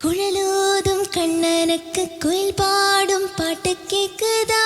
குழலோதும் கண்ணனுக்கு குயில் பாடும் பாட்டு கேக்குதா?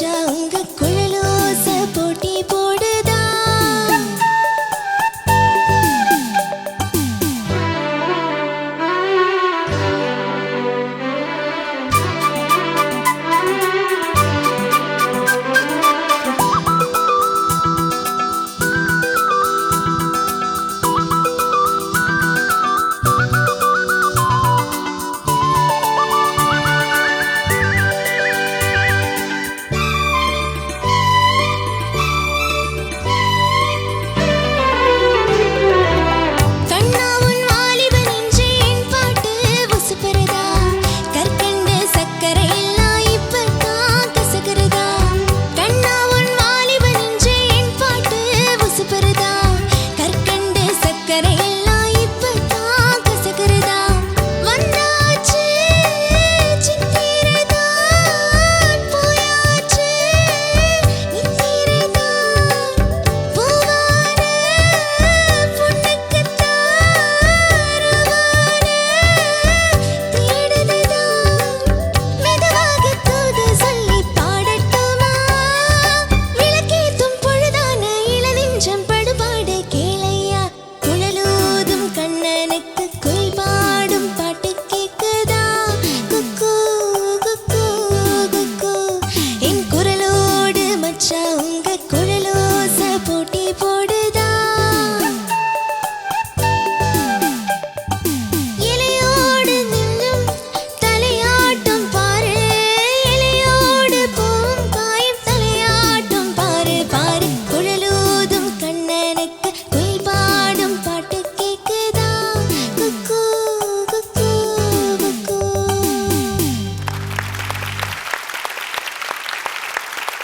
just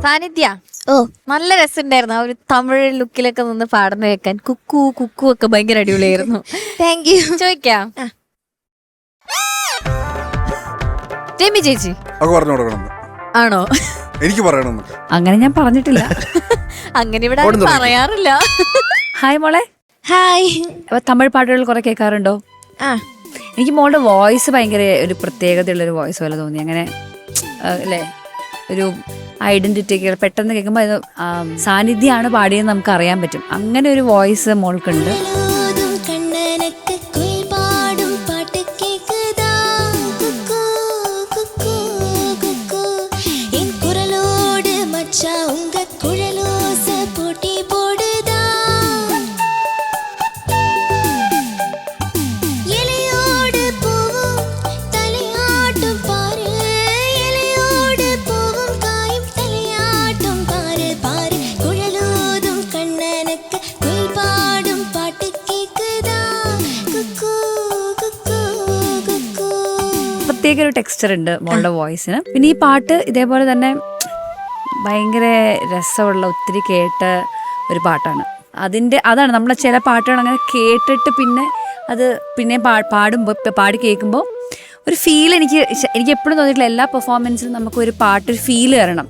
സാന്നിധ്യ ഓ. നല്ല രസമുണ്ടായിരുന്നു. ആ ഒരു തമിഴ് ലുക്കിലൊക്കെ നിന്ന് പാടുന്ന കേൾക്കാൻ. കുക്കു കുക്കു ഒക്കെ ഭയങ്കര അടിപൊളിയായിരുന്നു. താങ്ക് യു ചോദിക്കാം? രമി ചേച്ചി. ആണോ? എനിക്ക് പറയണം അങ്ങനെ ഞാൻ പറഞ്ഞിട്ടില്ല. അങ്ങനെ ഇവിടെ പറയാറില്ല. ഹായ് മോളെ. ഹായ് അപ്പൊ തമിഴ് പാട്ടുകൾ കുറെ കേൾക്കാറുണ്ടോ? ആ. എനിക്ക് മോളുടെ വോയിസ് ഭയങ്കര ഒരു പ്രത്യേകതയുള്ള ഒരു വോയിസ് പോലെ തോന്നി. അങ്ങനെ അല്ലേ? ഒരു ഐഡന്റിറ്റി പെട്ടെന്ന് കേൾക്കുമ്പോൾ സാന്നിധ്യമാണ് പാടിയെന്ന് നമുക്ക് അറിയാൻ പറ്റും. അങ്ങനെ ഒരു വോയിസ് മോൾക്കുണ്ട്. ടെക്സ്ചർ ഉണ്ട് മോളുടെ വോയിസിന് പിന്നെ ഈ പാട്ട് ഇതേപോലെ തന്നെ ഭയങ്കര രസമുള്ള ഒത്തിരി കേട്ട ഒരു പാട്ടാണ്. അതിന്റെ അതാണ് നമ്മളെ ചില പാട്ടുകൾ അങ്ങനെ കേട്ടിട്ട് പിന്നെ അത് പിന്നെ പാ പാടുമ്പോൾ പാടി കേൾക്കുമ്പോൾ ഒരു ഫീൽ എനിക്ക് എനിക്ക് എപ്പോഴും തോന്നിയിട്ടില്ല എല്ലാ പെർഫോമൻസിലും നമുക്ക് ഒരു പാട്ട് ഒരു ഫീൽ തരണം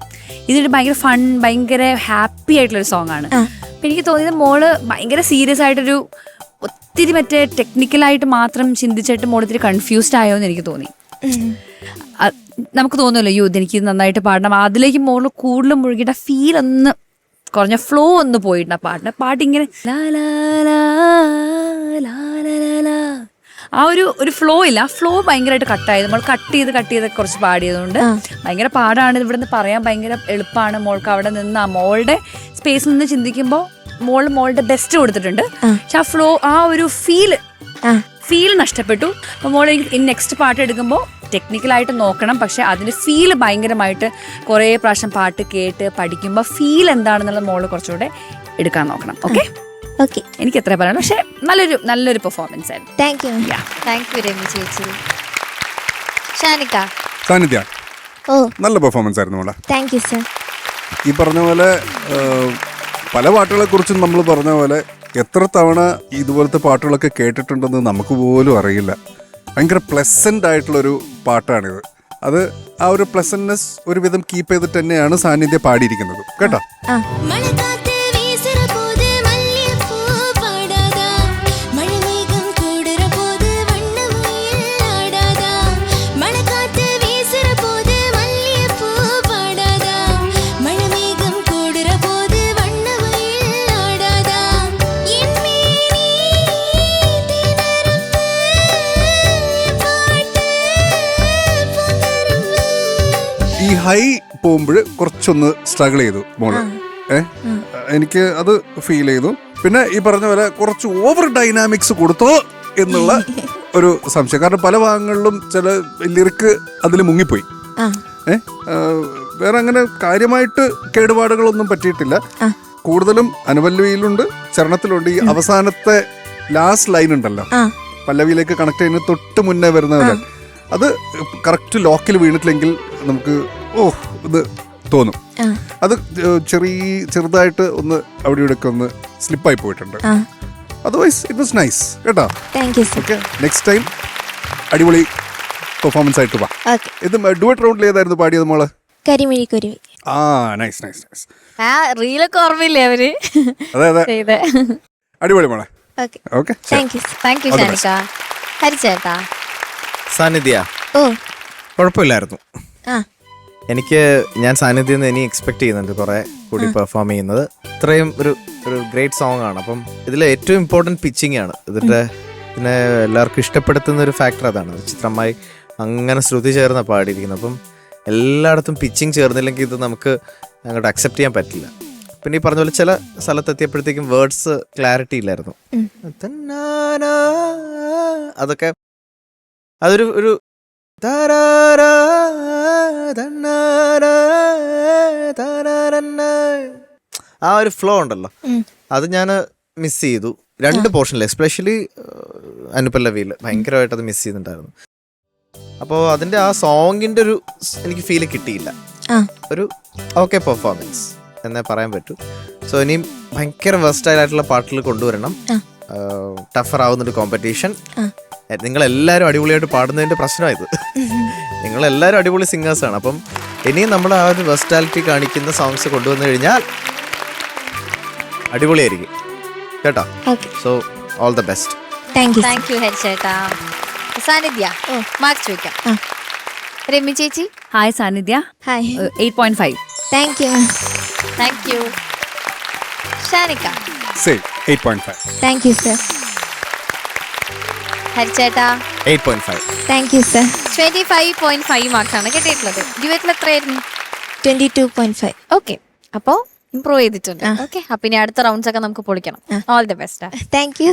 ഇതൊരു ഭയങ്കര ഫൺ ഭയങ്കര ഹാപ്പി ആയിട്ടുള്ളൊരു സോങ് ആണ്. അപ്പം എനിക്ക് തോന്നിയത് മോൾ ഭയങ്കര സീരിയസ് ആയിട്ടൊരു ഒത്തിരി മറ്റേ ടെക്നിക്കലായിട്ട് മാത്രം ചിന്തിച്ചിട്ട് മോൾ ഒത്തിരി കൺഫ്യൂസ്ഡ് ആയോ എന്ന് എനിക്ക് തോന്നി. നമുക്ക് തോന്നുമല്ലോ യൂ എനിക്ക് നന്നായിട്ട് പാടണം. അതിലേക്ക് മുകളിൽ കൂടുതൽ മുഴുകിയിട്ട് ഫീൽ ഒന്ന് കുറഞ്ഞ ഫ്ലോ ഒന്ന് പോയിട്ടുണ്ട് ആ പാട്ടിന് പാട്ട് ഇങ്ങനെ ലാ ലാ ലാ, ലാ ലാ ലാ ലാ. ആ ഒരു ഒരു ഫ്ലോ ഇല്ല. ആ ഫ്ലോ ഭയങ്കരമായിട്ട് കട്ടായത് നമ്മൾ കട്ട് ചെയ്ത് കട്ട് ചെയ്ത് കുറച്ച് പാടിയതുകൊണ്ട് ഭയങ്കര പാടാണ്. ഇവിടെ ഇവിടുന്ന് പറയാൻ ഭയങ്കര എളുപ്പമാണ്. മോൾക്ക് അവിടെ നിന്ന് ആ മോളുടെ സ്പേസിൽ നിന്ന് ചിന്തിക്കുമ്പോൾ മോൾ മോളുടെ ബെസ്റ്റ് കൊടുത്തിട്ടുണ്ട്. പക്ഷെ ആ ഫ്ലോ ആ ഒരു ഫീൽ ഫീൽ നഷ്ടപ്പെട്ടു. അപ്പോൾ മോൾ ഇനി നെക്സ്റ്റ് പാട്ട് എടുക്കുമ്പോൾ ടെക്നിക്കലായിട്ട് നോക്കണം. പക്ഷേ അതിന് ഫീൽ ഭയങ്കരമായിട്ട് കുറേ പ്രാവശ്യം പാട്ട് കേട്ട് പഠിക്കുമ്പോൾ ഫീൽ എന്താണെന്നുള്ള മോൾ കുറച്ചുകൂടെ എടുക്കാൻ നോക്കണം. ഓക്കെ ഓക്കെ എനിക്ക് എത്ര പറയണം. പക്ഷേ നല്ലൊരു നല്ലൊരു പെർഫോമൻസ് ആയിരുന്നു. Thank you thank you Rami ചേച്ചി. ഷാനിക്ക. സാന്നിധ്യ ഓ. നല്ല പെർഫോമൻസ് ആയിരുന്നു മോളെ. താങ്ക് യു സർ ഈ പറഞ്ഞ പോലെ പല പാട്ടുകളെ കുറിച്ചും നമ്മൾ പറഞ്ഞ പോലെ എത്ര തവണ ഇതുപോലത്തെ പാട്ടുകളൊക്കെ കേട്ടിട്ടുണ്ടെന്ന് നമുക്ക് പോലും അറിയില്ല. ഭയങ്കര പ്ലസന്റ് ആയിട്ടുള്ളൊരു പാട്ടാണിത്. അത് ആ ഒരു പ്ലസന്റ്നെസ് ഒരുവിധം കീപ്പ് ചെയ്തിട്ട് തന്നെയാണ് സാന്നിധ്യം പാടിയിരിക്കുന്നത്. കേട്ടോ? ഹൈ പോകുമ്പോൾ കുറച്ചൊന്ന് സ്ട്രഗിൾ ചെയ്തു മോൾ. ഏ? എനിക്ക് അത് ഫീൽ ചെയ്തു. പിന്നെ ഈ പറഞ്ഞ പോലെ കുറച്ച് ഓവർ ഡൈനാമിക്സ് കൊടുത്തോ എന്നുള്ള ഒരു സംശയം. കാരണം പല ഭാഗങ്ങളിലും ചില ലിറിക്ക് അതിൽ മുങ്ങിപ്പോയി. ഏ? വേറെ അങ്ങനെ കാര്യമായിട്ട് കേടുപാടുകളൊന്നും പറ്റിയിട്ടില്ല. കൂടുതലും അനുപല്ലവിയിലുണ്ട് ചരണത്തിലുണ്ട്. ഈ അവസാനത്തെ ലാസ്റ്റ് ലൈൻ ഉണ്ടല്ലോ. പല്ലവിയിലേക്ക് കണക്ട് ചെയ്യുന്ന തൊട്ട് മുന്നേ വരുന്നതല്ല അത് കറക്റ്റ് ലോക്കിൽ വീണിട്ടില്ലെങ്കിൽ നമുക്ക് ഓ ഇത് തോന്നും. അത് ചെറിയ ചെറുതായിട്ട് ഒന്ന് അവിടെ ഇവിടെയൊക്കെ ഒന്ന് സ്ലിപ്പായി പോയിട്ടുണ്ട്. അതർവൈസ് ഇറ്റ് വാസ് നൈസ് കേട്ടോ? Thank you okay next time അടിപൊളി പെർഫോമൻസ് ആയിട്ട് വാ. ഇത് ഡുവറ്റ് റൗണ്ടിൽ ഏതായിരുന്നു പാടിയത് മോൾ? കരിമിഴി കുരുവി. ആ നൈസ് നൈസ് നൈസ് ആ റീലൊക്കെ ഓർമ്മയില്ലേ അവർ? അതെ അതെ. അടിപൊളി മോളെ. Okay okay thank you thank you ഷാനിക്ക ഹരിച്ചേട്ടാ സാന്നിധ്യ. ഓ. കുഴപ്പമില്ലായിരുന്നു. ആ. എനിക്ക് ഞാൻ സാന്നിധ്യം ഇനി എക്സ്പെക്ട് ചെയ്യുന്നുണ്ട് കുറെ കൂടി പെർഫോം ചെയ്യുന്നത്. ഇത്രയും ഒരു ഒരു ഗ്രേറ്റ് സോങ് ആണ്. അപ്പം ഇതിലെ ഏറ്റവും ഇമ്പോർട്ടന്റ് പിച്ചിങ് ആണ്. ഇതിന്റെ പിന്നെ എല്ലാവർക്കും ഇഷ്ടപ്പെടുത്തുന്ന ഒരു ഫാക്ടർ അതാണ്. ചിത്രമായി അങ്ങനെ ശ്രുതി ചേർന്ന പാടിയിരിക്കുന്നത് അപ്പം എല്ലായിടത്തും പിച്ചിങ് ചേർന്നില്ലെങ്കിൽ ഇത് നമുക്ക് അങ്ങോട്ട് അക്സെപ്റ്റ് ചെയ്യാൻ പറ്റില്ല. പിന്നെ ഈ പറഞ്ഞ പോലെ ചില സ്ഥലത്തെത്തിയപ്പോഴത്തേക്കും വേർഡ്സ് ക്ലാരിറ്റി ഇല്ലായിരുന്നു. അതൊക്കെ അതൊരു ഒരു. ആ ഒരു ഫ്ലോ ഉണ്ടല്ലോ. അത് ഞാൻ മിസ് ചെയ്തു. രണ്ട് പോർഷനിൽ എസ്പെഷ്യലി അനുപല്ലവിയിൽ ഭയങ്കരമായിട്ട് അത് മിസ് ചെയ്യുന്നുണ്ടായിരുന്നു അപ്പോൾ അതിന്റെ ആ സോങ്ങിന്റെ ഒരു എനിക്ക് ഫീൽ കിട്ടിയില്ല. ഒരു ഓക്കെ പെർഫോമൻസ് എന്നേ പറയാൻ പറ്റൂ. സോ ഇനിയും ഭയങ്കര വെസ്റ്റൈൽ ആയിട്ടുള്ള പാട്ടുകൾ കൊണ്ടുവരണം. ടഫർ ആവുന്നൊരു കോമ്പറ്റീഷൻ എല്ലാവരും അടിപൊളിയായിട്ട് പാടുന്നതിന്റെ പ്രശ്നമായത് നിങ്ങളെല്ലാവരും അടിപൊളി സിംഗേഴ്സാണ് ആണ്. അപ്പം ഇനിയും നമ്മൾ ആ ഒരു വെസ്റ്റാലിറ്റി കാണിക്കുന്ന സോങ്സ് കൊണ്ടുവന്നു കഴിഞ്ഞാൽ അടിപൊളിയായിരിക്കും. കേട്ടോ? Okay so all the best thank you thank you ഹരിച്ചേട്ടാ Sannidhya mark ചോദിക്കാം. രമ്യ ചേച്ചി. Hi Sannidhya hi eight point five thank you thank you Shanika. Same eight point five thank you sir ഹരിച്ചേട്ടാ. Thank you sir twenty five point five marks ആണ് കിട്ടിയിട്ടുള്ളത്. ഡ്യുവറ്റിൽ എത്രയായിരുന്നു? Twenty two point five. Okay. അപ്പോ improve ചെയ്തിട്ടുണ്ട്. Okay. അപ്പൊ ഇനി അടുത്ത rounds ഒക്കെ നമുക്ക് പൊളിക്കണം. All the best thank you